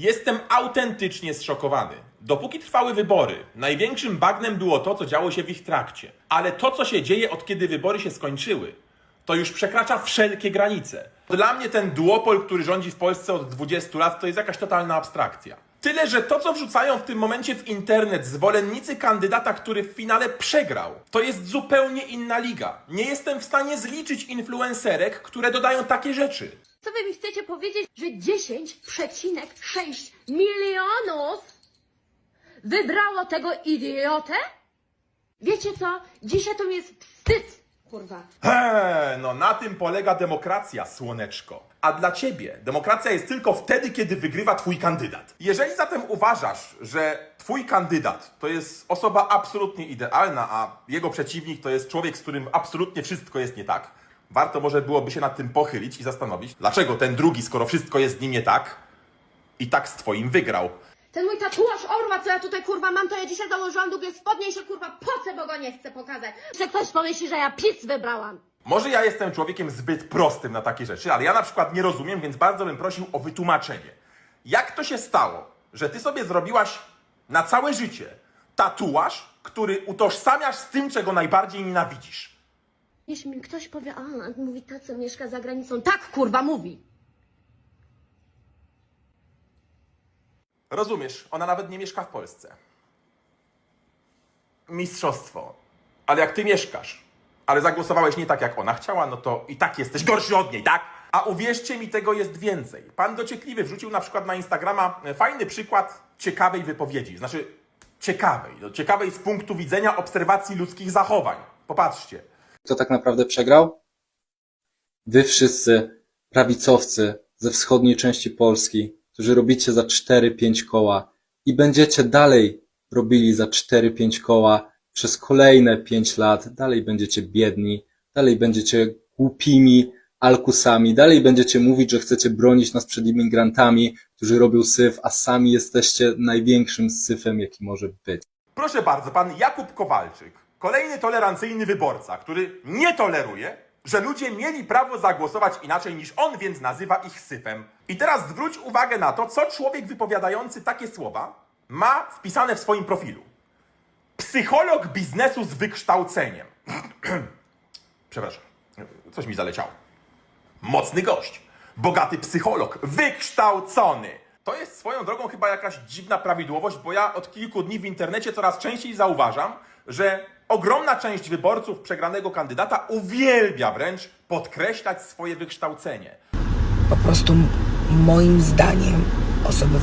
Jestem autentycznie zszokowany. Dopóki trwały wybory, największym bagnem było to, co działo się w ich trakcie. Ale to, co się dzieje od kiedy wybory się skończyły, to już przekracza wszelkie granice. Dla mnie ten duopol, który rządzi w Polsce od 20 lat, to jest jakaś totalna abstrakcja. Tyle, że to, co wrzucają w tym momencie w internet zwolennicy kandydata, który w finale przegrał, to jest zupełnie inna liga. Nie jestem w stanie zliczyć influencerek, które dodają takie rzeczy. Co wy mi chcecie powiedzieć, że 10,6 milionów wybrało tego idiotę? Wiecie co? Dzisiaj to mi jest wstyd, kurwa. He, no na tym polega demokracja, słoneczko. A dla ciebie demokracja jest tylko wtedy, kiedy wygrywa twój kandydat. Jeżeli zatem uważasz, że twój kandydat to jest osoba absolutnie idealna, a jego przeciwnik to jest człowiek, z którym absolutnie wszystko jest nie tak, warto może byłoby się nad tym pochylić i zastanowić, dlaczego ten drugi, skoro wszystko jest z nim nie tak, i tak z twoim wygrał. Ten mój tatuaż orła, co ja tutaj kurwa mam, to ja dzisiaj założyłam długie spodnie i się kurwa pocę, bo go nie chcę pokazać. Że ktoś pomyśli, że ja PiS wybrałam. Może ja jestem człowiekiem zbyt prostym na takie rzeczy, ale ja na przykład nie rozumiem, więc bardzo bym prosił o wytłumaczenie. Jak to się stało, że ty sobie zrobiłaś na całe życie tatuaż, który utożsamiasz z tym, czego najbardziej nienawidzisz? Jeśli mi ktoś powie, a, mówi ta, co mieszka za granicą. Tak, kurwa, mówi. Rozumiesz, ona nawet nie mieszka w Polsce. Mistrzostwo. Ale jak ty mieszkasz, ale zagłosowałeś nie tak, jak ona chciała, no to i tak jesteś gorszy od niej, tak? A uwierzcie mi, tego jest więcej. Pan Dociekliwy wrzucił na przykład na Instagrama e, fajny przykład ciekawej wypowiedzi. Znaczy, ciekawej. No, ciekawej z punktu widzenia obserwacji ludzkich zachowań. Popatrzcie. Kto tak naprawdę przegrał? Wy wszyscy prawicowcy ze wschodniej części Polski, którzy robicie za 4-5 koła i będziecie dalej robili za 4-5 koła przez kolejne 5 lat, dalej będziecie biedni, dalej będziecie głupimi alkusami, dalej będziecie mówić, że chcecie bronić nas przed imigrantami, którzy robią syf, a sami jesteście największym syfem, jaki może być. Proszę bardzo, pan Jakub Kowalczyk, kolejny tolerancyjny wyborca, który nie toleruje, że ludzie mieli prawo zagłosować inaczej niż on, więc nazywa ich syfem. I teraz zwróć uwagę na to, co człowiek wypowiadający takie słowa ma wpisane w swoim profilu. Psycholog biznesu z wykształceniem. Przepraszam, coś mi zaleciało. Mocny gość. Bogaty psycholog. Wykształcony. To jest swoją drogą chyba jakaś dziwna prawidłowość, bo ja od kilku dni w internecie coraz częściej zauważam, że ogromna część wyborców przegranego kandydata uwielbia wręcz podkreślać swoje wykształcenie. Po prostu moim zdaniem osoby